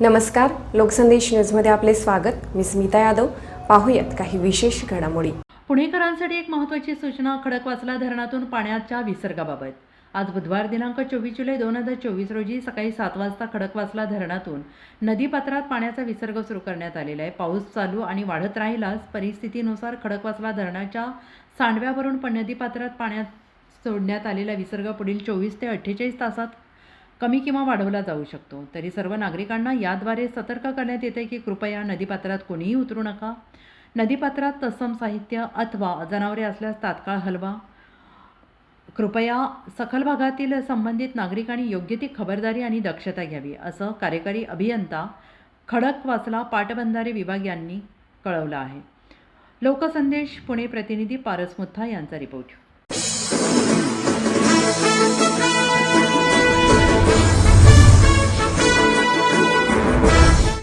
नमस्कार लोकसंदेश न्यूजमध्ये आपले स्वागत. मी स्मिता यादव. पाहूयात काही विशेष घडामोडी. पुणेकरांसाठी एक महत्त्वाची सूचना खडकवासला धरणातून पाण्याच्या विसर्गाबाबत. आज बुधवार दिनांक चोवीस जुलै दोन हजार चोवीस रोजी सकाळी सात वाजता खडकवासला धरणातून नदीपात्रात पाण्याचा विसर्ग सुरू करण्यात आलेला आहे. पाऊस चालू आणि वाढत राहिलाच परिस्थितीनुसार खडकवासला धरणाच्या सांडव्यावरून पण नदीपात्रात पाण्यात सोडण्यात आलेला विसर्ग पुढील चोवीस ते अठ्ठेचाळीस तासात कमी किंवा वाढवला जाऊ शकतो. तरी सर्व नागरिकांना याद्वारे सतर्क करण्यात येते की कृपया नदीपात्रात कोणीही उतरू नका. नदीपात्रात तत्सम साहित्य अथवा जनावरे असल्यास तात्काळ हलवा. कृपया सखल भागातील संबंधित नागरिकांनी योग्य ती खबरदारी आणि दक्षता घ्यावी असं कार्यकारी अभियंता खडकवासला पाटबंधारे विभाग यांनी कळवलं आहे. लोकसंदेश पुणे प्रतिनिधी पारस मुथा यांचा रिपोर्ट.